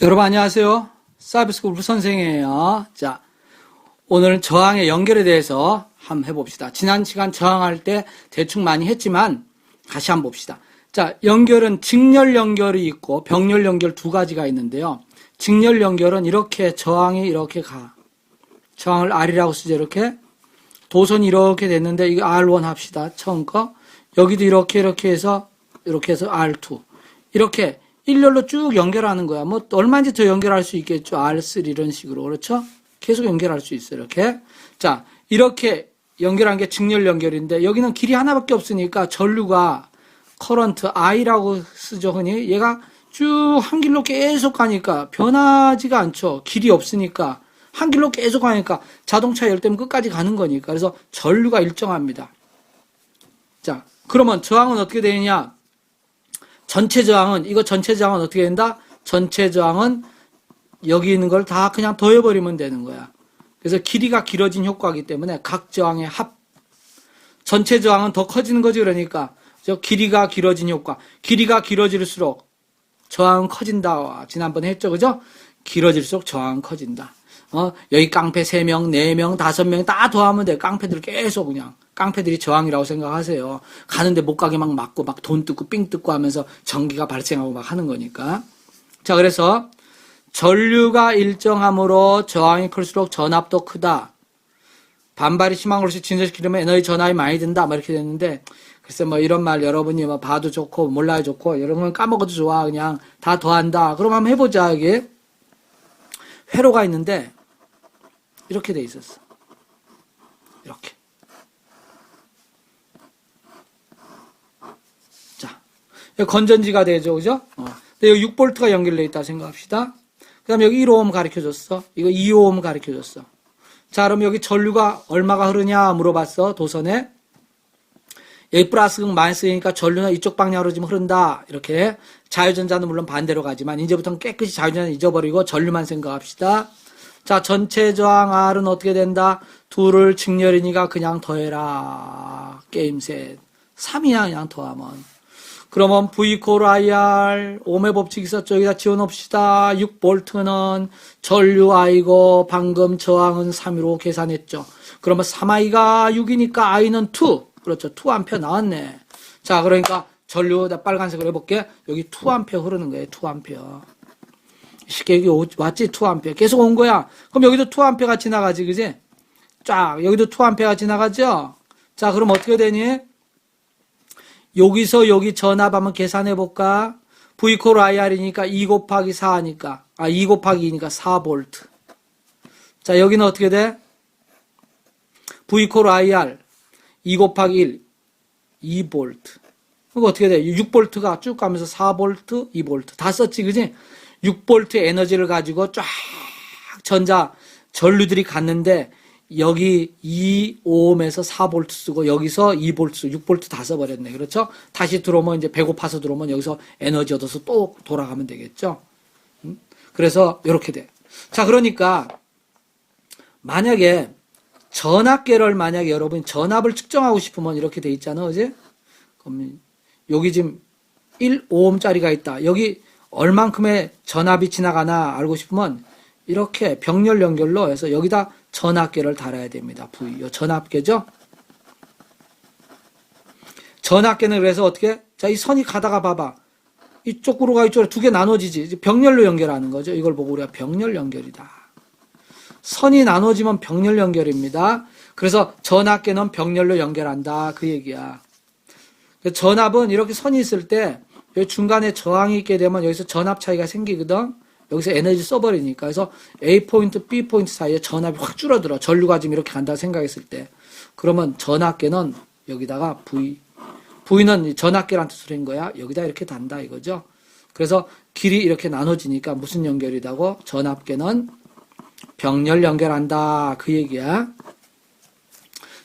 여러분 안녕하세요. 사이버스쿨 선생이에요. 자, 오늘 저항의 연결에 대해서 한번 해봅시다. 지난 시간 저항할 때 대충 많이 했지만 다시 한번 봅시다. 자, 연결은 직렬 연결이 있고 병렬 연결 두 가지가 있는데요. 직렬 연결은 이렇게 저항이 이렇게 가. 저항을 R이라고 쓰죠. 이렇게. 도선이 이렇게 됐는데 이거 R1 합시다. 처음 거. 여기도 이렇게 이렇게 해서 이렇게 해서 R2. 이렇게 일렬로 쭉 연결하는 거야. 뭐 얼마인지 더 연결할 수 있겠죠. R3 이런 식으로. 그렇죠? 계속 연결할 수 있어요. 이렇게. 자, 이렇게 연결한 게 직렬 연결인데 여기는 길이 하나밖에 없으니까 전류가 커런트 I라고 쓰죠. 흔히. 얘가 쭉 한 길로 계속 가니까 변하지가 않죠. 길이 없으니까. 한 길로 계속 가니까 자동차 열 때면 끝까지 가는 거니까. 그래서 전류가 일정합니다. 자, 그러면 저항은 어떻게 되느냐? 전체 저항은 이거 전체 저항은 어떻게 된다? 전체 저항은 여기 있는 걸 다 그냥 더해버리면 되는 거야. 그래서 길이가 길어진 효과이기 때문에 각 저항의 합 전체 저항은 더 커지는 거지 그러니까 저 길이가 길어진 효과 길이가 길어질수록 저항은 커진다 지난번에 했죠 그죠? 길어질수록 저항은 커진다. 어 여기 깡패 3명, 4명, 5명 다 더하면 돼. 깡패들 계속 그냥 깡패들이 저항이라고 생각하세요. 가는데 못 가게 막 막고 막 돈 뜯고 삥 뜯고 하면서 전기가 발생하고 막 하는 거니까. 자, 그래서 전류가 일정함으로 저항이 클수록 전압도 크다. 반발이 심한 것을 진전시키려면 에너지 전압이 많이 든다. 막 이렇게 됐는데, 글쎄 뭐 이런 말 여러분이 뭐 봐도 좋고 몰라도 좋고 건 까먹어도 좋아. 그냥 다 더한다. 그럼 한번 해보자. 이게 회로가 있는데 이렇게 돼 있었어. 이렇게. 자, 건전지가 되죠, 그죠? 어. 근데 여기 6볼트가 연결돼 있다 생각합시다. 그 다음에 여기 1오hm 가르쳐 줬어. 이거 2오hm 가르쳐 줬어. 자, 그럼 여기 전류가 얼마가 흐르냐 물어봤어, 도선에. 여기 플러스 극 마이너스니까 전류는 이쪽 방향으로 지금 흐른다. 이렇게. 자유전자는 물론 반대로 가지만, 이제부터는 깨끗이 자유전자 잊어버리고 전류만 생각합시다. 자, 전체 저항 R은 어떻게 된다? 둘을 직렬이니까 그냥 더해라. 게임 셋. 3이야, 그냥 더하면. 그러면 V 콜 IR, 오메 법칙 있었죠. 여기다 지워놓읍시다. 6볼트는 전류 I고 방금 저항은 3으로 계산했죠. 그러면 3I가 6이니까 I는 2. 그렇죠. 2A 나왔네. 자, 그러니까 전류, 나 빨간색으로 해볼게. 여기 2A 흐르는 거예요. 2A. 쉽게 여기 오- 왔지? 2A. 계속 온 거야. 그럼 여기도 2A가 지나가지, 그지? 쫙, 여기도 2A가 지나가죠? 자, 그럼 어떻게 되니? 여기서 여기 전압 한번 계산해 볼까? V 콜 IR이니까 2 곱하기 4니까, 아, 2 곱하기 2니까 4볼트. 자, 여기는 어떻게 돼? V 콜 IR 2 곱하기 1, 2볼트. 그거 어떻게 돼? 6볼트가 쭉 가면서 4볼트, 2볼트. 다 썼지, 그지? 6볼트 에너지를 가지고 쫙 전자, 전류들이 갔는데, 여기 2ohm에서 4볼트 쓰고, 여기서 2볼트, 6볼트 다 써버렸네. 그렇죠? 다시 들어오면 이제 배고파서 들어오면 여기서 에너지 얻어서 또 돌아가면 되겠죠? 음? 그래서, 이렇게 돼. 자, 그러니까, 만약에, 전압계를 만약에 여러분 전압을 측정하고 싶으면 이렇게 돼 있잖아, 그지? 그럼 여기 지금 1ohm짜리가 있다. 여기 얼만큼의 전압이 지나가나 알고 싶으면 이렇게 병렬 연결로 해서 여기다 전압계를 달아야 됩니다. V. 요 전압계죠? 전압계는 그래서 어떻게? 자, 이 선이 가다가 봐봐. 이쪽으로 가 이쪽으로 두 개 나눠지지. 병렬로 연결하는 거죠. 이걸 보고 우리가 병렬 연결이다. 선이 나눠지면 병렬 연결입니다. 그래서 전압계는 병렬로 연결한다. 그 얘기야. 그 전압은 이렇게 선이 있을 때 여기 중간에 저항이 있게 되면 여기서 전압 차이가 생기거든. 여기서 에너지 써버리니까. 그래서 A 포인트, B 포인트 사이에 전압이 확 줄어들어. 전류가 지금 이렇게 간다 생각했을 때. 그러면 전압계는 여기다가 V. V는 전압계란 뜻으로 한 거야. 여기다 이렇게 단다 이거죠. 그래서 길이 이렇게 나눠지니까 무슨 연결이다고? 전압계는 병렬 연결한다. 그 얘기야.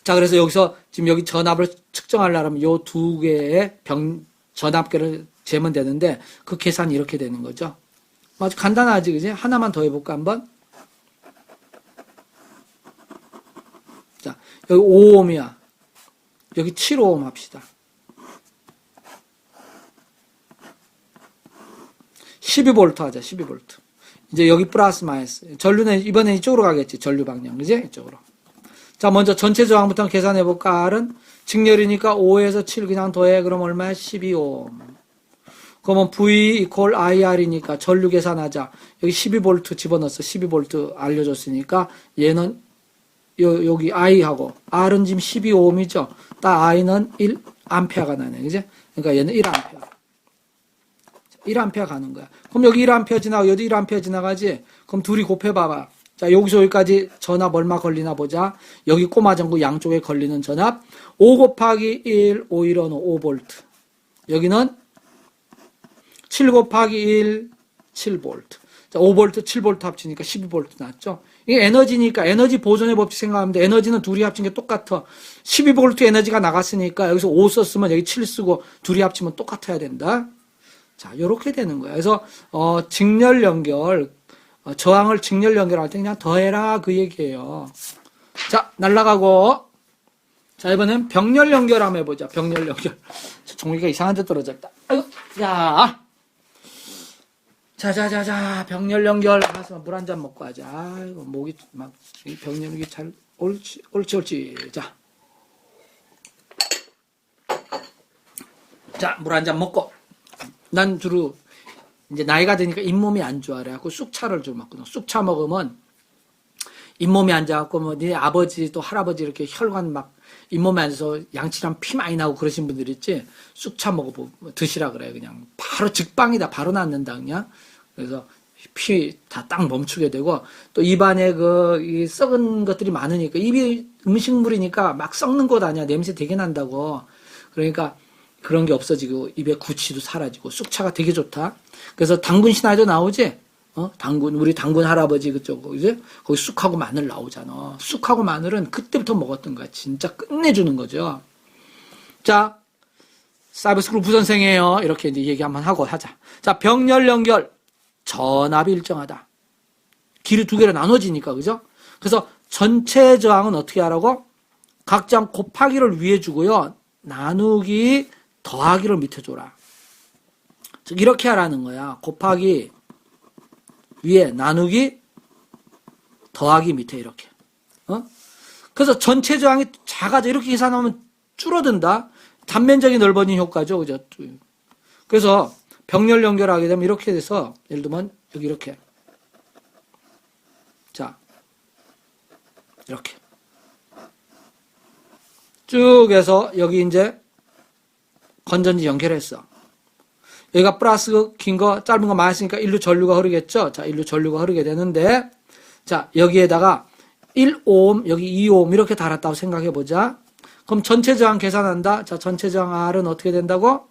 자, 그래서 여기서 지금 여기 전압을 측정하려면 요 두 개의 병, 전압계를 재면 되는데 그 계산이 이렇게 되는 거죠. 아주 간단하지, 그지? 하나만 더 해볼까, 한번? 자, 여기 5ohm이야. 여기 7ohm 합시다. 12V 하자, 12V. 이제 여기 플러스 마이너스. 전류는 이번엔 이쪽으로 가겠지. 전류 방향. 그지? 이쪽으로. 자, 먼저 전체 저항부터 계산해 볼까? R은 직렬이니까 5에서 7 그냥 더해. 그럼 얼마야? 12옴. 그러면 V 이퀄 IR이니까 전류 계산하자. 여기 12V 집어넣었어. 12V 알려줬으니까 얘는 요, 여기 I하고 R은 지금 12옴이죠. 딱 I는 1암페어가 나네. 그지? 그러니까 얘는 1암페어. 1암페어 가는 거야. 그럼 여기 1암페어 지나고 여기 1암페어 지나가지? 그럼 둘이 곱해봐봐. 자, 여기서 여기까지 전압 얼마 걸리나 보자. 여기 꼬마 전구 양쪽에 걸리는 전압. 5 곱하기 1, 5 1은 5V. 여기는 7 곱하기 1, 7V. 자, 5V, 7V 합치니까 12V 났죠? 이게 에너지니까 에너지 보존의 법칙 생각하면 돼. 에너지는 둘이 합친 게 똑같아. 12V 에너지가 나갔으니까 여기서 5 썼으면 여기 7 쓰고 둘이 합치면 똑같아야 된다. 자, 요렇게 되는 거야. 그래서, 어, 직렬 연결, 어, 저항을 직렬 연결할 때 그냥 더해라 그 얘기예요. 자, 날라가고. 자, 이번엔 병렬 연결 한번 해보자. 병렬 연결. 저 종이가 이상한 데 떨어졌다. 아이고, 자. 자, 자, 자, 자. 병렬 연결. 가서 물 한 잔 먹고 하자. 아이고, 목이 막, 이 병렬이 잘, 옳지, 옳지, 옳지. 자. 자, 물 한 잔 먹고. 난 주로 이제 나이가 드니까 잇몸이 안 좋아. 그래갖고 쑥차를 좀 먹거든. 쑥차 먹으면 잇몸이 안 좋아갖고 뭐네 아버지 또 할아버지 이렇게 혈관 막 잇몸에 앉아서 양치랑 피 많이 나고 그러신 분들 있지. 쑥 차 먹어 드시라 그래 그냥 바로 직방이다. 바로 낫는다 그냥. 그래서 피 다 딱 멈추게 되고 또 입안에 그이 썩은 것들이 많으니까 입이 음식물이니까 막 썩는 곳 아니야. 냄새 되게 난다고. 그러니까 그런 게 없어지고 입에 구취도 사라지고 쑥차가 되게 좋다. 그래서 당군 신화에도 나오지. 어? 당군 우리 당군 할아버지 그쪽 이제 거기 쑥하고 마늘 나오잖아. 쑥하고 마늘은 그때부터 먹었던 거야. 진짜 끝내주는 거죠. 자, 사이버스쿨 부선생이에요. 이렇게 이제 얘기 한번 하고 하자. 자, 병렬 연결 전압이 일정하다. 길이 두 개로 나눠지니까 그죠? 그래서 전체 저항은 어떻게 하라고? 각장 곱하기를 위해 주고요. 나누기 더하기를 밑에 줘라. 즉 이렇게 하라는 거야. 곱하기 위에 나누기 더하기 밑에 이렇게. 어? 그래서 전체 저항이 작아져 이렇게 계산하면 줄어든다. 단면적인 넓어진 효과죠. 그죠? 그래서 병렬 연결하게 되면 이렇게 돼서 예를 들면 여기 이렇게 자 이렇게 쭉 해서 여기 이제 건전지 연결했어. 여기가 플러스 긴 거, 짧은 거 많이 했으니까 일루 전류가 흐르겠죠? 자, 일루 전류가 흐르게 되는데, 자, 여기에다가 1옴, 여기 2옴 이렇게 달았다고 생각해 보자. 그럼 전체 저항 계산한다. 자, 전체 저항 R은 어떻게 된다고?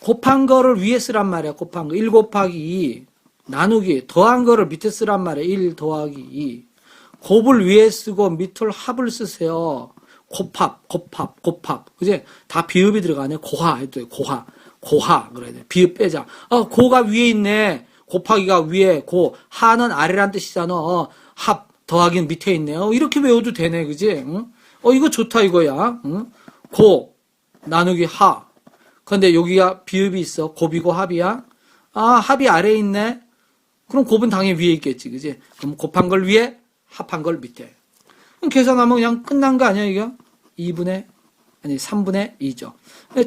곱한 거를 위에 쓰란 말이야. 곱한 거. 1 곱하기 2 나누기 더한 거를 밑에 쓰란 말이야. 1 더하기 2. 곱을 위에 쓰고 밑을 합을 쓰세요. 곱합, 곱합, 곱합. 그지? 다 비읍이 들어가네. 고하 해도 돼. 고하. 고하. 그래야 돼. 비읍 빼자. 어, 고가 위에 있네. 곱하기가 위에, 고. 하는 아래란 뜻이잖아. 어, 합, 더하기는 밑에 있네요. 이렇게 외워도 되네. 그지? 응? 어, 이거 좋다 이거야. 응? 고, 나누기 하. 근데 여기가 비읍이 있어. 곱이고 합이야. 아, 합이 아래에 있네. 그럼 곱은 당연히 위에 있겠지. 그지? 그럼 곱한 걸 위에, 합한 걸 밑에. 그럼 계산하면 그냥 끝난 거 아니야, 이거? 2분의, 아니, 3분의 2죠.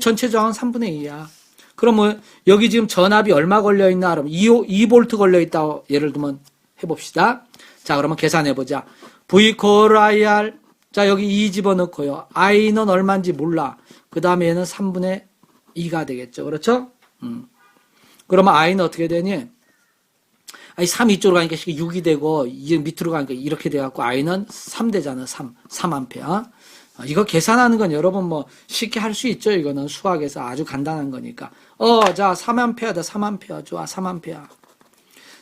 전체 저항은 3분의 2야. 그러면 여기 지금 전압이 얼마 걸려있나? 그러면 2, 2V 걸려있다. 예를 들면 해봅시다. 자, 그러면 계산해보자. V 콜 IR. 자, 여기 2 집어넣고요. I는 얼마인지 몰라. 그 다음에 얘는 3분의 2가 되겠죠. 그렇죠? 음. 그러면 I는 어떻게 되니? 아니, 3 이쪽으로 가니까 6이 되고, 이제 밑으로 가니까 이렇게 돼갖고, I는 3 되잖아. 3. 3암페어. 이거 계산하는 건 여러분 뭐 쉽게 할 수 있죠. 이거는 수학에서 아주 간단한 거니까. 어, 자, 3암페어다. 3암페어. 좋아. 3암페어.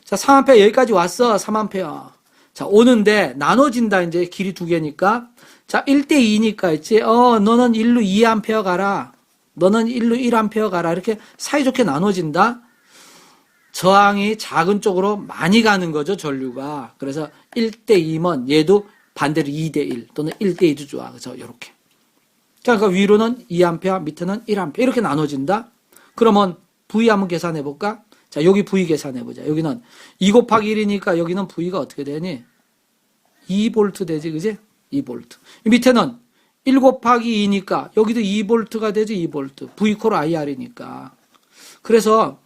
자, 3암페어 여기까지 왔어. 3암페어. 자, 오는데 나눠진다. 이제 길이 두 개니까. 자, 1대 2니까 있지. 어, 너는 1로 2암페어 가라. 너는 1로 1암페어 가라. 이렇게 사이좋게 나눠진다. 저항이 작은 쪽으로 많이 가는 거죠, 전류가. 그래서 1대 2면 얘도 반대로 2대 1 또는 1대 2도 좋아. 그래서 이렇게. 자, 그 위로는 2A, 밑에는 1A. 이렇게 나눠진다. 그러면 V 한번 계산해 볼까? 자, 자, 여기 V 계산해 보자. 여기는 2 곱하기 1이니까 여기는 V가 어떻게 되니? 2볼트 되지, 그지? 2볼트. 밑에는 1 곱하기 2니까 여기도 2볼트가 되지, 2볼트. V 콜 IR이니까. 그래서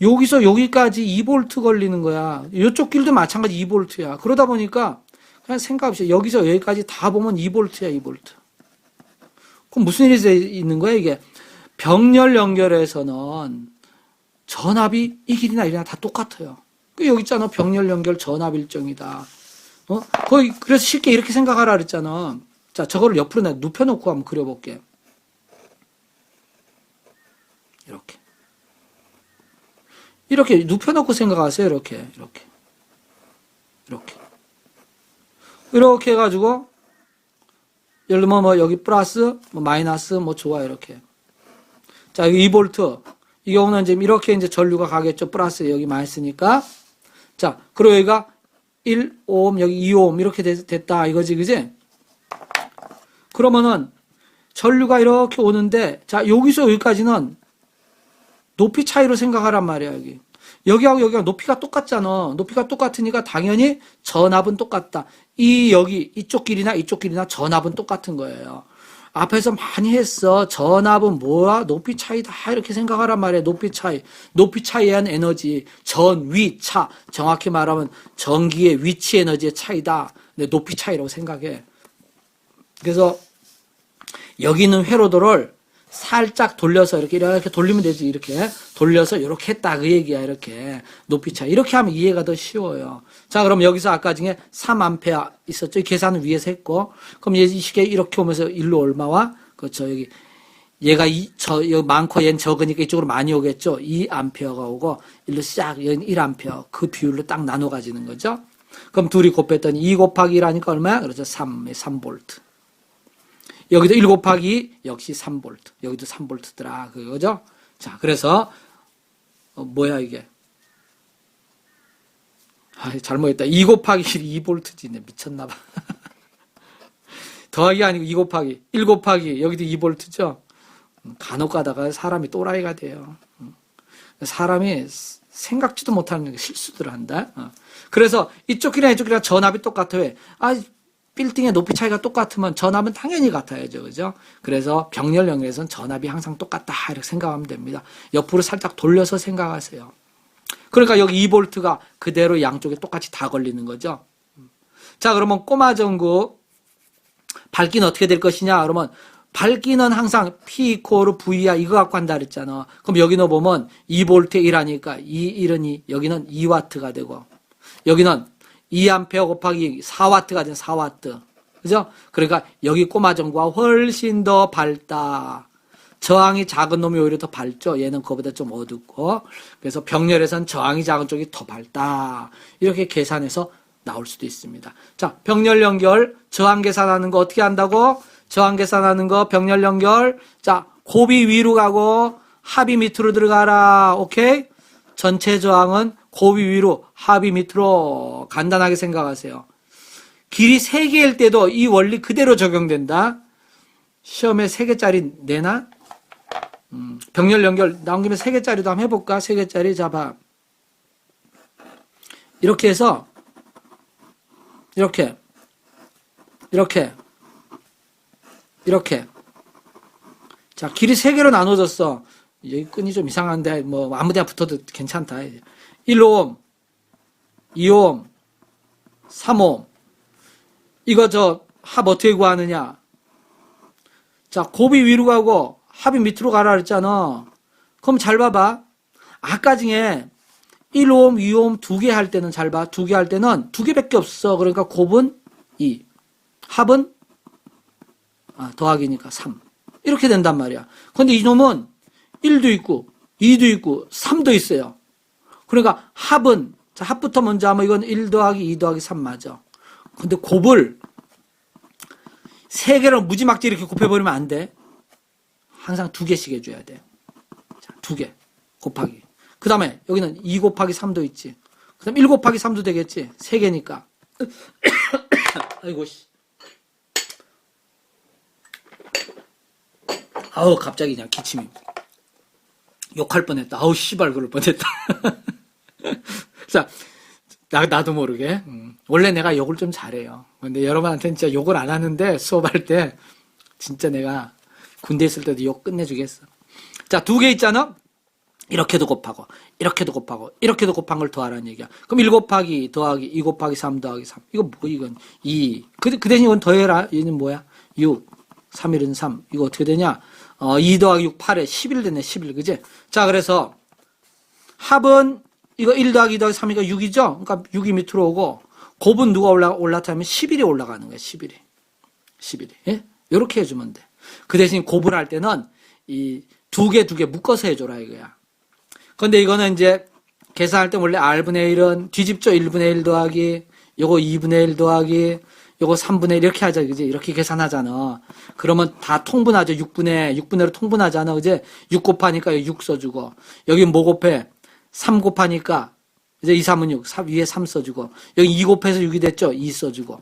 여기서 여기까지 2볼트 걸리는 거야. 이쪽 길도 마찬가지 2볼트야. 그러다 보니까 그냥 생각 없이 여기서 여기까지 다 보면 2볼트야, 2볼트. 그럼 무슨 일이 있는 거야, 이게? 병렬 연결에서는 전압이 이 길이나 이리나 다 똑같아요. 그 여기 있잖아. 병렬 연결 전압 일정이다. 어? 거의, 그래서 쉽게 이렇게 생각하라 그랬잖아. 자, 저거를 옆으로 내 눕혀놓고 한번 그려볼게. 이렇게. 이렇게 눕혀놓고 생각하세요. 이렇게, 이렇게. 이렇게. 이렇게 해가지고, 예를 들면 뭐 여기 플러스, 뭐 마이너스, 뭐 좋아, 이렇게. 자, 여기 2볼트. 이 경우는 이제 이렇게 이제 전류가 가겠죠. 플러스 여기 마이너스니까. 자, 그리고 여기가 1옴, 여기 2옴, 이렇게 됐- 됐다. 이거지, 그지? 그러면은 전류가 이렇게 오는데, 자, 여기서 여기까지는 높이 차이로 생각하란 말이야, 여기. 여기하고 여기가 높이가 똑같잖아. 높이가 똑같으니까 당연히 전압은 똑같다. 이, 여기, 이쪽 길이나 이쪽 길이나 전압은 똑같은 거예요. 앞에서 많이 했어. 전압은 뭐야? 높이 차이다. 이렇게 생각하란 말이야. 높이 차이. 높이 차이에 한 에너지. 전, 위, 차. 정확히 말하면 전기의 위치 에너지의 차이다. 근데 높이 차이라고 생각해. 그래서 여기 있는 회로도를 살짝 돌려서 이렇게 이렇게 돌리면 되지 이렇게 돌려서 이렇게 했다 그 얘기야 이렇게 높이 차 이렇게 하면 이해가 더 쉬워요. 자 그럼 여기서 아까 중에 3암페어 있었죠. 이 계산은 위에서 했고 그럼 이 시계 이렇게 오면서 일로 얼마와 그렇죠 여기 얘가 이, 저, 여기 많고 얘는 적으니까 이쪽으로 많이 오겠죠. 2암페어가 오고 일로 싹 여기는 1암페어 그 비율로 딱 나눠 가지는 거죠. 그럼 둘이 곱했더니 2 곱하기 1 하니까 얼마야? 그렇죠. 3, 3볼트. 여기도 1 곱하기 역시 3볼트. 여기도 3볼트더라. 그거죠? 자, 그래서, 어, 뭐야, 이게. 아, 잘못했다. 2 곱하기 1이 2볼트지. 네, 미쳤나 봐. 더하기 아니고 2 곱하기. 1 곱하기. 여기도 2볼트죠? 간혹 가다가 사람이 또라이가 돼요. 음. 사람이 생각지도 못하는 실수들을 한다. 어. 그래서 이쪽이랑 이쪽이랑 전압이 똑같아. 왜? 아, 빌딩의 높이 차이가 똑같으면 전압은 당연히 같아야죠. 그죠? 그래서 병렬 연결에서는 전압이 항상 똑같다. 이렇게 생각하면 됩니다. 옆으로 살짝 돌려서 생각하세요. 그러니까 여기 2볼트가 그대로 양쪽에 똑같이 다 걸리는 거죠. 자, 그러면 꼬마 전구 밝기는 어떻게 될 것이냐? 그러면 밝기는 항상 P 이코르 V야 이거 갖고 한다 그랬잖아. 그럼 여기 너 보면 2볼트에 1하니까 2, 1은 2, 여기는 2와트가 되고 여기는 2암페어 곱하기 4와트가 된 4와트. 그죠? 그러니까 여기 꼬마 전구가 훨씬 더 밝다. 저항이 작은 놈이 오히려 더 밝죠. 얘는 그거보다 좀 어둡고. 그래서 병렬에선 저항이 작은 쪽이 더 밝다. 이렇게 계산해서 나올 수도 있습니다. 자, 병렬 연결, 저항 계산하는 거 어떻게 한다고? 저항 계산하는 거, 병렬 연결. 자, 곱이 위로 가고 합이 밑으로 들어가라. 오케이? 전체 저항은 곱이 위로, 합이 밑으로 간단하게 생각하세요. 길이 3개일 때도 이 원리 그대로 적용된다. 시험에 3개짜리 내나? 음, 병렬 연결 나온 김에 3개짜리도 한번 해볼까? 3개짜리 잡아. 이렇게 해서 이렇게 이렇게 이렇게 자 길이 3개로 나눠졌어. 여기 끈이 좀 이상한데 뭐 아무 데나 붙어도 괜찮다. 1옴, 2옴, 3옴. 이거 저 합 어떻게 구하느냐? 자, 곱이 위로 가고 합이 밑으로 가라 그랬잖아. 그럼 잘 봐봐. 아까 중에 1옴, 2옴 두 개 할 때는 잘 봐. 두 개 할 때는 두 개밖에 없어. 그러니까 곱은 2. 합은 아, 더하기니까 3. 이렇게 된단 말이야. 근데 이놈은 1도 있고 2도 있고 3도 있어요. 그러니까 합은 자, 합부터 먼저 하면 이건 1 더하기 2 더하기 3 맞아. 근데 곱을 세 개로 무지막지 이렇게 곱해버리면 안 돼. 항상 두 개씩 해줘야 돼. 자, 두 개. 곱하기. 그 다음에 여기는 2 곱하기 3도 있지. 그 다음 1 곱하기 3도 되겠지. 세 개니까. 아이고, 씨. 아우, 갑자기 그냥 기침이. 욕할 뻔했다. 아우, 씨발, 그럴 뻔했다. 자, 나, 나도 모르게. 음, 원래 내가 욕을 좀 잘해요. 근데 여러분한테는 진짜 욕을 안 하는데 수업할 때 진짜 내가 군대 있을 때도 욕 끝내주겠어. 자, 두 개 있잖아? 이렇게도 곱하고, 이렇게도 곱하고, 이렇게도 곱한 걸 더하라는 얘기야. 그럼 1 곱하기, 더하기, 2 곱하기 3 더하기 3. 이거 뭐, 이건 2. 그, 그 대신 이건 더해라. 얘는 뭐야? 6. 3, 1은 3. 이거 어떻게 되냐? 어, 2 더하기 6, 8에 11 되네, 11. 그지? 자, 그래서 합은 이거 1 더하기 2 더하기 3이가 6이죠? 그러니까 6이 밑으로 오고, 곱은 누가 올라, 올라타면 11이 올라가는 거야, 11이. 11이. 예? 요렇게 해주면 돼. 그 대신 곱을 할 때는 이 두 개, 두 개 묶어서 해줘라, 이거야. 근데 이거는 이제 계산할 때 원래 R분의 1은 뒤집죠. 1분의 1 더하기, 요거 2분의 1 더하기, 요거 3분의 1 이렇게 하자, 그지? 이렇게 계산하잖아. 그러면 다 통분하죠. 6분의, 6분의 1로 통분하잖아. 그지? 6 곱하니까 여기 6 써주고, 여기 뭐 곱해? 3 곱하니까, 이제 2, 3은 6, 3, 위에 3 써주고, 여기 2 곱해서 6이 됐죠? 2 써주고.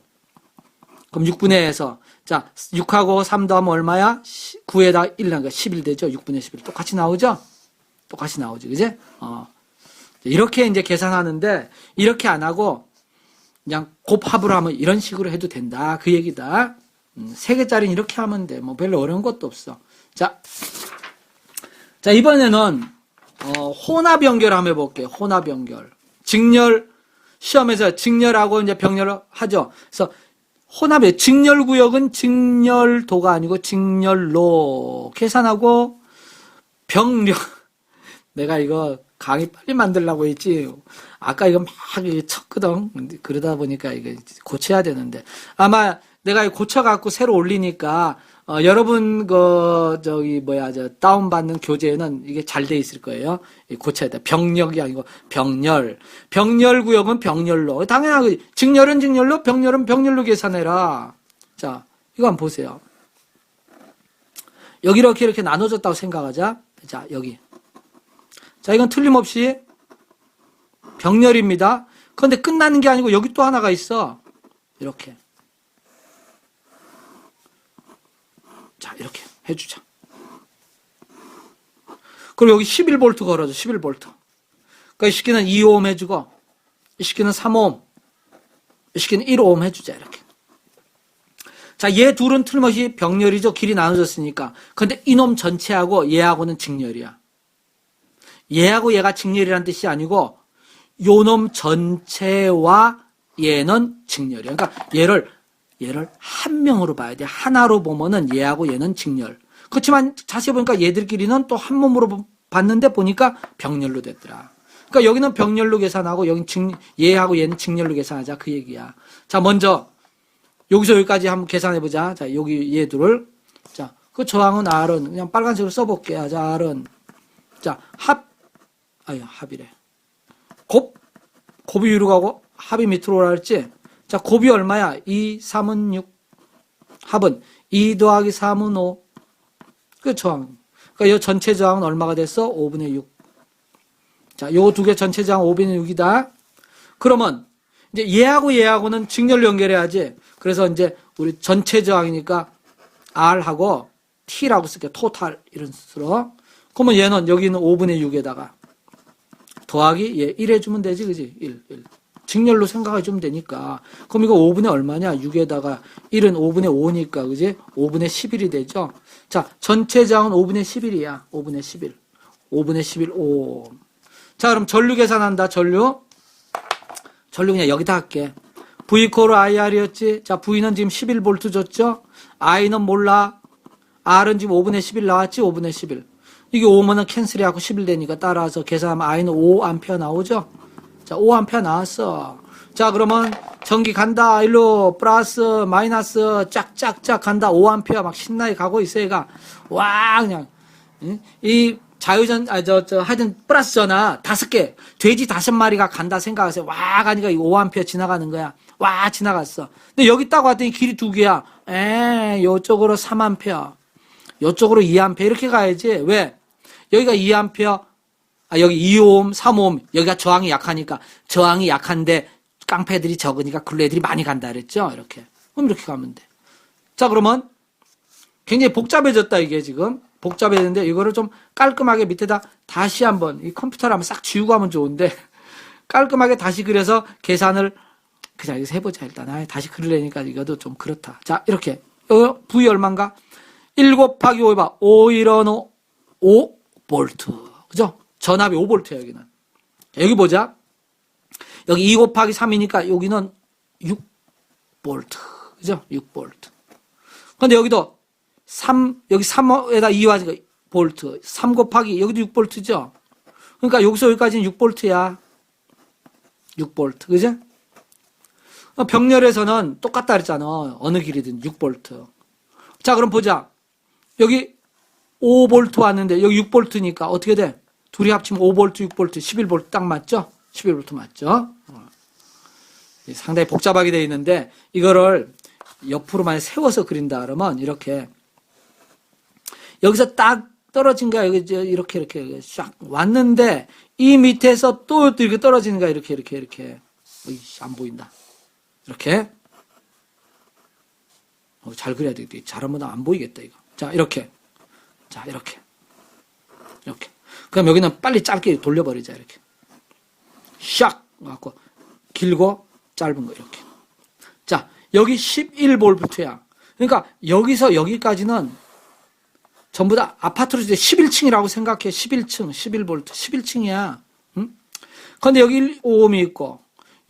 그럼 6분의 1에서, 자, 6하고 3 더하면 얼마야? 9에다 1 나니까 11 되죠? 6분의 11. 똑같이 나오죠? 똑같이 나오지, 그지? 어. 이렇게 이제 계산하는데, 이렇게 안 하고, 그냥 곱합으로 하면 이런 식으로 해도 된다. 그 얘기다. 음, 세 개짜리는 이렇게 하면 돼. 뭐 별로 어려운 것도 없어. 자. 자, 이번에는, 어, 혼합 연결 한번 해볼게요. 혼합 연결. 직렬, 시험에서 직렬하고 이제 병렬을 하죠. 그래서 혼합의 직렬 구역은 직렬도가 아니고 직렬로 계산하고 병렬 내가 이거 강의 빨리 만들려고 했지. 아까 이거 막 쳤거든. 그러다 보니까 이거 고쳐야 되는데. 아마 내가 고쳐갖고 새로 올리니까, 어, 여러분, 그, 저기, 뭐야, 저, 다운받는 교재에는 이게 잘 돼 있을 거예요. 고쳐야 돼. 병력이 아니고 병렬. 병렬 구역은 병렬로. 당연하고, 직렬은 직렬로, 병렬은 병렬로 계산해라. 자, 이거 한번 보세요. 여기 이렇게 이렇게 나눠졌다고 생각하자. 자, 여기. 자, 이건 틀림없이 병렬입니다. 그런데 끝나는 게 아니고 여기 또 하나가 있어. 이렇게. 자, 이렇게 해주자. 그리고 여기 11V 걸어줘, 11V. 그러니까 이 시기는 2오hm 해주고, 이 시기는 3오hm, 이 시기는 1오hm 해주자, 이렇게. 자, 얘 둘은 틀림없이 병렬이죠. 길이 나눠졌으니까. 근데 이놈 전체하고 얘하고는 직렬이야. 얘하고 얘가 직렬이라는 뜻이 아니고 요놈 전체와 얘는 직렬이야. 그러니까 얘를 얘를 한 명으로 봐야 돼. 하나로 보면은 얘하고 얘는 직렬. 그렇지만 자세히 보니까 얘들끼리는 또 한 몸으로 봤는데 보니까 병렬로 됐더라. 그러니까 여기는 병렬로 계산하고 여기 직 얘하고 얘는 직렬로 계산하자 그 얘기야. 자 먼저 여기서 여기까지 한번 계산해 보자. 자 여기 얘들을 자그 저항은 R은 그냥 빨간색으로 써볼게요. 자 R은 자 합 아니 합이래. 곱 곱이 위로 가고 합이 밑으로 오라 했지. 자 곱이 얼마야? 2, 3은 6. 합은 2 더하기 3은 5. 그 저항. 그러니까 이 전체 저항은 얼마가 됐어? 5분의 6. 자, 요 두 개 전체 저항 5분의 6이다. 그러면 이제 얘하고 얘하고는 직렬로 연결해야지. 그래서 이제 우리 전체 저항이니까 R하고 T라고 쓸게. 토탈 이런 식으로. 그러면 얘는 여기는 5분의 6에다가 더하기 예, 1 해주면 되지, 그지? 1, 1. 직렬로 생각해주면 되니까. 그럼 이거 5분의 얼마냐? 6에다가 1은 5분의 5니까, 그지? 5분의 11이 되죠? 자, 전체 장은 5분의 11이야. 5분의 11. 5분의 11, 5. 자, 그럼 전류 계산한다, 전류. 전류 그냥 여기다 할게. V 코로 IR이었지? 자, V는 지금 11V 줬죠? I는 몰라. R은 지금 5분의 11 나왔지? 5분의 11. 이게 5면은 캔슬이 하고 11 되니까 따라서 계산하면 I는 5A 나오죠? 자, 5A 나왔어. 자, 그러면 전기 간다. 일로 플러스, 마이너스 짝짝짝 간다. 5A 막 신나게 가고 있어, 얘가. 와, 그냥. 응? 이 자유전, 아, 저, 저, 하여튼 플러스 전화 다섯 개. 돼지 다섯 마리가 간다 생각하세요. 와, 가니까 이 5A 지나가는 거야. 와, 지나갔어. 근데 여기 딱 왔더니 길이 두 개야. 에, 요쪽으로 3A. 요쪽으로 2A 이렇게 가야지. 왜? 여기가 2A, 아, 여기 2옴, 3옴, 여기가 저항이 약하니까 저항이 약한데 깡패들이 적으니까 글로 애들이 많이 간다 그랬죠? 이렇게. 그럼 이렇게 가면 돼. 자, 그러면 굉장히 복잡해졌다, 이게 지금. 복잡해졌는데 이거를 좀 깔끔하게 밑에다 다시 한번 이 컴퓨터를 한번 싹 지우고 하면 좋은데 깔끔하게 다시 그려서 계산을 그냥 여기서 해보자 일단 아, 다시 그리려니까 이것도 좀 그렇다 자 이렇게 어, V 얼마인가 1 곱하기 5 해봐 5 1원 5 5 볼트. 그죠? 전압이 5볼트야 여기는. 여기 보자. 여기 2 곱하기 3이니까 여기는 6볼트. 그죠? 6볼트. 근데 여기도 3 여기 3에다 2와 볼트. 3 곱하기 여기도 6볼트죠? 그러니까 여기서 여기까지는 6볼트야. 6볼트. 그죠 어, 병렬에서는 똑같다 그랬잖아. 어느 길이든 6볼트. 자, 그럼 보자. 여기 5볼트 왔는데 여기 6볼트니까 어떻게 돼? 둘이 합치면 5볼트, 6볼트, 11볼트 딱 맞죠? 11볼트 맞죠? 어. 상당히 복잡하게 되어 있는데 이거를 옆으로만 세워서 그린다 그러면 이렇게 여기서 딱 떨어진 거야. 여기 이렇게 이렇게 쫙 왔는데 이 밑에서 또 이렇게 떨어지는 거야. 이렇게 이렇게 이렇게. 어이씨, 안 보인다. 이렇게. 어, 잘 그려야 되겠다. 잘하면 안 보이겠다, 이거. 자, 이렇게. 자, 이렇게. 이렇게. 그럼 여기는 빨리 짧게 돌려버리자, 이렇게. 샥! 갖고, 길고, 짧은 거, 이렇게. 자, 여기 11볼트야. 그러니까, 여기서 여기까지는 전부 다 아파트로 이제 11층이라고 생각해. 11층, 11볼트, 11층이야. 응? 근데 여기 1오음이 있고,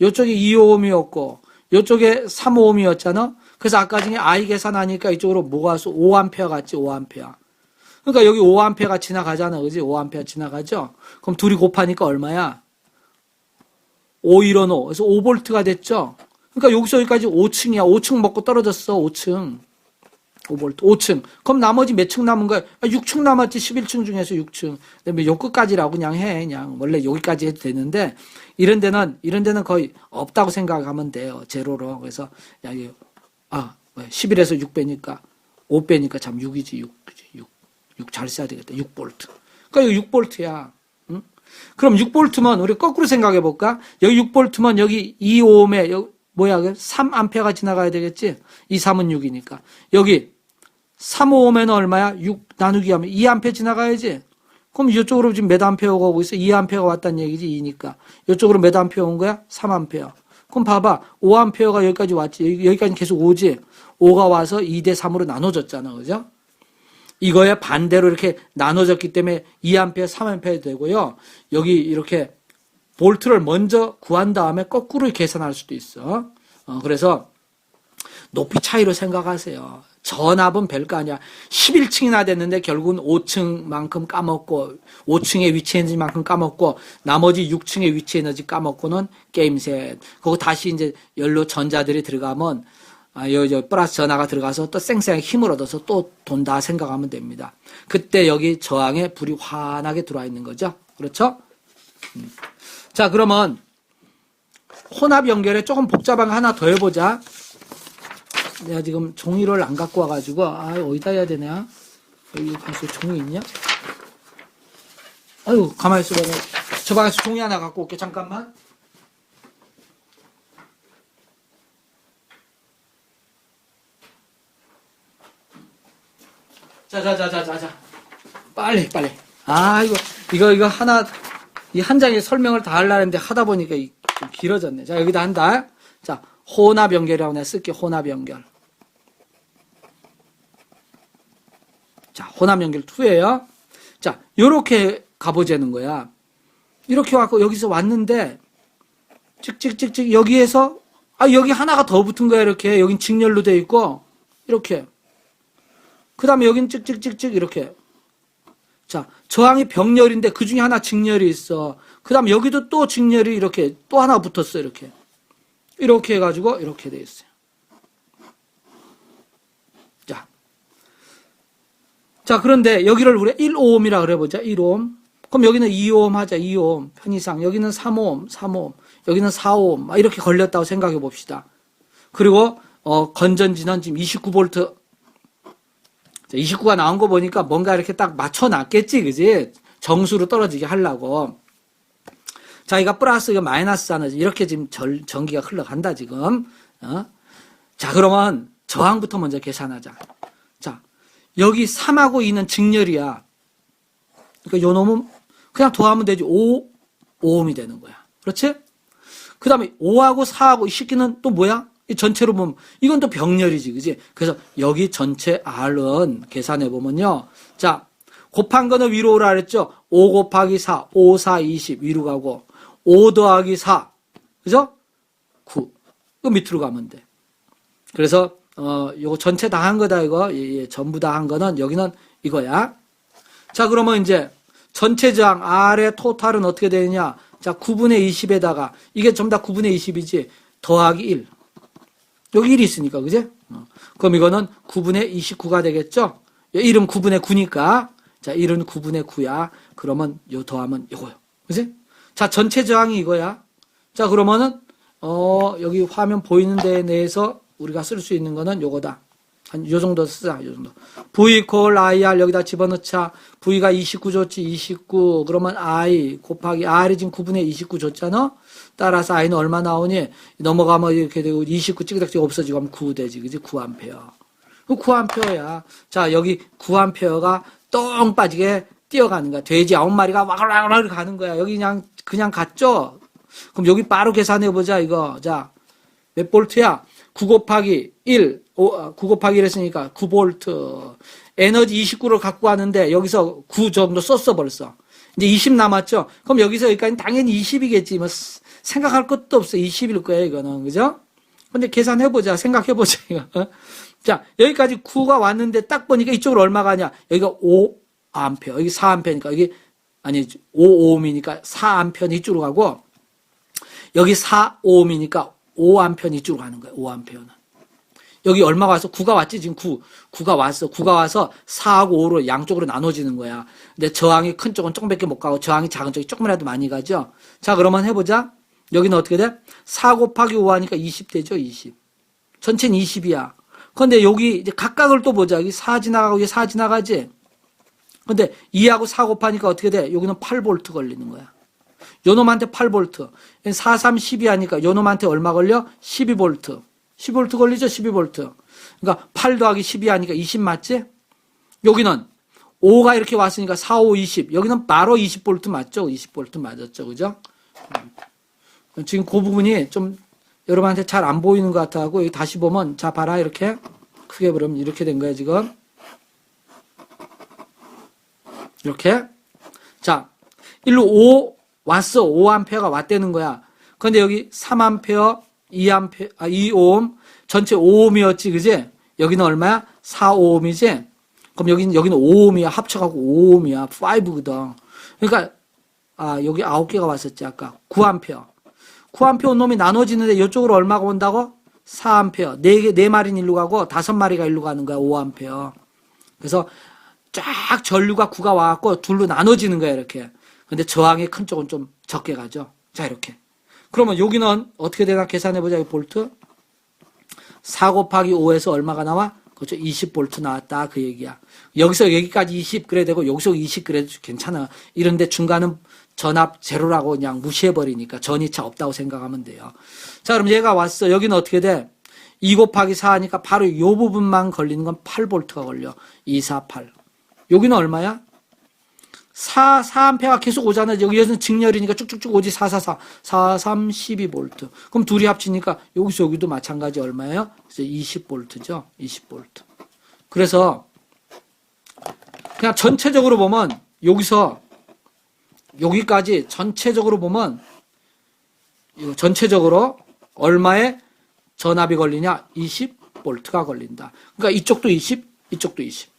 요쪽에 2오음이었고, 요쪽에 3오음이었잖아? 그래서 아까 중에 I 계산하니까 이쪽으로 모아서 5A 같지, 5A. 그러니까 여기 5A가 지나가잖아. 그지? 5A 지나가죠? 그럼 둘이 곱하니까 얼마야? 5, 1원 5. 그래서 5볼트가 됐죠? 그러니까 여기서 여기까지 5층이야. 5층 먹고 떨어졌어, 5층. 5볼트, 5층. 그럼 나머지 몇 층 남은 거야? 아, 6층 남았지, 11층 중에서 6층. 그다음에 요 끝까지라고 그냥 해. 그냥 원래 여기까지 해도 되는데, 이런 데는, 이런 데는 거의 없다고 생각하면 돼요. 제로로. 그래서, 야, 아, 11에서 6 빼니까, 5 빼니까 참 6이지, 6. 6. 6잘 써야 되겠다. 6볼트. 그러니까 이거 6볼트야. 응? 그럼 6볼트면, 우리 거꾸로 생각해 볼까? 여기 6볼트면 여기 2오음에, 여기 뭐야, 3암페어가 지나가야 되겠지? 2, 3은 6이니까. 여기 3, 5 오면 얼마야? 6 나누기 하면 2암페어 지나가야지. 그럼 이쪽으로 지금 몇 암페어가 오고 있어? 2암페어가 왔다는 얘기지, 2니까. 이쪽으로 몇 암페어 온 거야? 3암페어. 그럼 봐봐. 5암페어가 여기까지 왔지. 여기까지 계속 오지. 5가 와서 2대 3으로 나눠졌잖아. 그죠? 이거에 반대로 이렇게 나눠졌기 때문에 2암페어, 3암페어 되고요. 여기 이렇게 볼트를 먼저 구한 다음에 거꾸로 계산할 수도 있어. 어, 그래서 높이 차이로 생각하세요. 전압은 별거 아니야. 11층이나 됐는데 결국은 5층만큼 까먹고 5층에 위치 에너지만큼 까먹고 나머지 6층에 위치 에너지 까먹고는 게임셋. 그거 다시 이제 연료 전자들이 들어가면 아, 여, 여, 플러스 전화가 들어가서 또 쌩쌩하게 힘을 얻어서 또 돈다 생각하면 됩니다. 그때 여기 저항에 불이 환하게 들어와 있는 거죠. 그렇죠? 음. 자, 그러면 혼합 연결에 조금 복잡한 거 하나 더 해보자. 내가 지금 종이를 안 갖고 와가지고, 아, 어디다 해야 되냐? 여기 가서 종이 있냐? 아유, 가만히 있어봐. 저 방에서 종이 하나 갖고 올게, 잠깐만. 자, 자, 자, 자, 자, 자. 빨리, 빨리. 아, 이거, 이거, 이거 하나, 이 한 장에 설명을 다 하려는데 하다 보니까 좀 길어졌네. 자, 여기다 한다. 자, 혼합 연결이라고 내가 쓸게, 혼합 연결. 자, 혼합 연결 2예요. 자, 요렇게 가보자는 거야. 이렇게 왔고, 여기서 왔는데, 찍찍찍찍, 여기에서, 아, 여기 하나가 더 붙은 거야, 이렇게. 여긴 직렬로 돼 있고, 이렇게. 그 다음에 여긴 찍찍찍찍, 이렇게. 자, 저항이 병렬인데 그 중에 하나 직렬이 있어. 그 다음에 여기도 또 직렬이 이렇게 또 하나 붙었어, 이렇게. 이렇게 해가지고 이렇게 돼 있어요. 자. 자, 그런데 여기를 우리가 1오음이라 그래보자, 1오음. 그럼 여기는 2오음 하자, 2오음. 편의상. 여기는 3오음, 3오음. 여기는 4오음. 이렇게 걸렸다고 생각해 봅시다. 그리고, 어, 건전지는 지금 29볼트 29가 나온 거 보니까 뭔가 이렇게 딱 맞춰놨겠지, 그지? 정수로 떨어지게 하려고. 자, 이가 플러스, 이거 마이너스 하나, 이렇게 지금 절, 전기가 흘러간다, 지금. 어? 자, 그러면 저항부터 먼저 계산하자. 자, 여기 3하고 2는 직렬이야. 그러니까 요 놈은 그냥 더하면 되지. 5, 5옴이 되는 거야. 그렇지? 그 다음에 5하고 4하고 이 새끼는 또 뭐야? 이 전체로 보면 이건 또 병렬이지. 그지? 그래서 여기 전체 R은 계산해 보면요. 자, 곱한 거는 위로 오라 그랬죠? 5 곱하기 4, 5, 4, 20 위로 가고 5 더하기 4. 그죠? 9. 그 밑으로 가면 돼. 그래서 어 요거 전체 다 한 거다 이거. 예, 예, 전부 다 한 거는 여기는 이거야. 자, 그러면 이제 전체 저항 R의 토탈은 어떻게 되느냐? 자, 9분의 20에다가 이게 전부 다 9분의 20이지. 더하기 1. 여기 1이 있으니까, 그지? 어. 그럼 이거는 9분의 29가 되겠죠? 1은 9분의 9니까. 자, 1은 9분의 9야. 그러면 요 더하면 요거요. 그지? 자, 전체 저항이 이거야. 자, 그러면은, 어, 여기 화면 보이는 데 내에서 우리가 쓸 수 있는 거는 요거다. 한 요 정도 쓰자, 요 정도. V 콜 IR 여기다 집어넣자. V가 29 줬지, 29. 그러면 I 곱하기 R이 지금 9분의 29 줬잖아? 따라서 I는 얼마 나오니? 넘어가면 이렇게 되고 29 찌그덕지 없어지고 하면 9 되지, 그지? 9암페어. 9암페어야. 자, 여기 9암페어가 똥 빠지게 뛰어가는 거야. 돼지 아홉 마리가 와글와글 가는 거야. 여기 그냥, 그냥 갔죠? 그럼 여기 바로 계산해보자, 이거. 자, 몇 볼트야? 9 곱하기 1, 5, 9 곱하기 1 했으니까 9 볼트. 에너지 29를 갖고 왔는데 여기서 9 정도 썼어 벌써. 이제 20 남았죠? 그럼 여기서 여기까지 당연히 20이겠지. 뭐 생각할 것도 없어. 20일 거야 이거는. 그죠? 근데 계산해보자. 생각해보자. 이거. 어? 자, 여기까지 9가 왔는데 딱 보니까 이쪽으로 얼마 가냐? 여기가 5 암페어. 여기 4 암페어니까 여기 아니 5옴이니까 4 암페어 이쪽으로 가고 여기 4옴이니까 5 암페어 이쪽으로 가는 거야. 5암페어는. 여기 얼마 와서 9가 왔지 지금 9. 9가 왔어. 9가 와서 4하고 5로 양쪽으로 나눠지는 거야. 근데 저항이 큰 쪽은 조금밖에 못 가고 저항이 작은 쪽이 조금이라도 많이 가죠. 자, 그러면 해보자. 여기는 어떻게 돼? 4 곱하기 5 하니까 20 되죠, 20. 전체는 20이야. 근데 여기 이제 각각을 또 보자. 여기 4 지나가고 여기 4 지나가지? 근데 2하고 4 곱하니까 어떻게 돼? 여기는 8볼트 걸리는 거야. 요놈한테 8볼트. 4, 3, 12 하니까 요놈한테 얼마 걸려? 12볼트. 12볼트 걸리죠? 12볼트. 그러니까 8 더하기 12 하니까 20 맞지? 여기는 5가 이렇게 왔으니까 4, 5, 20. 여기는 바로 20볼트 맞죠? 20볼트 맞았죠? 그죠? 지금 그 부분이 좀 여러분한테 잘 안 보이는 것 같아갖고 여기 다시 보면 자 봐라 이렇게 크게 보면 이렇게 된 거야 지금. 이렇게. 자 일로 5 왔어. 5암페어가 왔다는 거야. 근데 여기 3암페어 2암페어 아 2옴 전체 5옴이었지 그지? 여기는 얼마야? 4옴이지? 그럼 여기는 여기는 5옴이야. 합쳐갖고 5옴이야. 5거든. 그러니까 아 여기 9개가 왔었지 아까. 9암페어 9암페어 온 놈이 나눠지는데 이쪽으로 얼마가 온다고? 4암페어. 4개, 4마리는 일로 가고 5마리가 일로 가는 거야, 5암페어. 그래서 쫙 전류가 9가 와갖고 둘로 나눠지는 거야, 이렇게. 근데 저항의 큰 쪽은 좀 적게 가죠. 자, 이렇게. 그러면 여기는 어떻게 되나 계산해보자, 이 볼트. 4 곱하기 5에서 얼마가 나와? 그렇죠. 20볼트 나왔다. 그 얘기야. 여기서 여기까지 20 그래 되고 여기서 20 그래 도 괜찮아. 이런데 중간은 전압 제로라고 그냥 무시해버리니까 전이차 없다고 생각하면 돼요. 자, 그럼 얘가 왔어. 여기는 어떻게 돼? 2 곱하기 4 하니까 바로 이 부분만 걸리는 건 8볼트가 걸려. 2, 4, 8. 여기는 얼마야? 4, 4암페어가 계속 오잖아. 여기에서는 직렬이니까 쭉쭉쭉 오지. 4, 4, 4. 4, 3, 12볼트. 그럼 둘이 합치니까 여기서 여기도 마찬가지 얼마예요? 그래서 20볼트죠. 20볼트. 그래서 그냥 전체적으로 보면 여기서 여기까지 전체적으로 보면 전체적으로 얼마의 전압이 걸리냐? 20볼트가 걸린다. 그러니까 이쪽도 20, 이쪽도 20.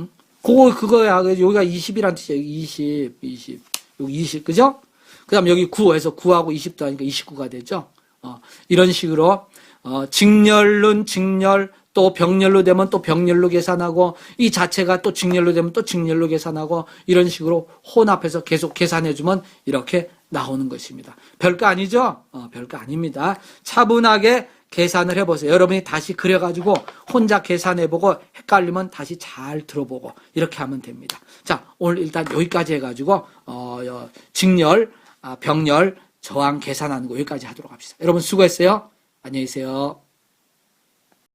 응? 그거 그거야. 여기가 20이란 뜻이야. 20, 20. 여기 20. 그죠? 그다음 여기 9에서 9하고 20도 하니까 29가 되죠. 어, 이런 식으로 어, 직렬은 직렬, 또 병렬로 되면 또 병렬로 계산하고 이 자체가 또 직렬로 되면 또 직렬로 계산하고 이런 식으로 혼합해서 계속 계산해주면 이렇게 나오는 것입니다. 별거 아니죠? 어, 별거 아닙니다. 차분하게 계산을 해보세요. 여러분이 다시 그려가지고 혼자 계산해보고 헷갈리면 다시 잘 들어보고 이렇게 하면 됩니다. 자, 오늘 일단 여기까지 해가지고 어, 어, 직렬, 아, 병렬, 저항 계산하는 거 여기까지 하도록 합시다. 여러분 수고했어요. 안녕히 계세요.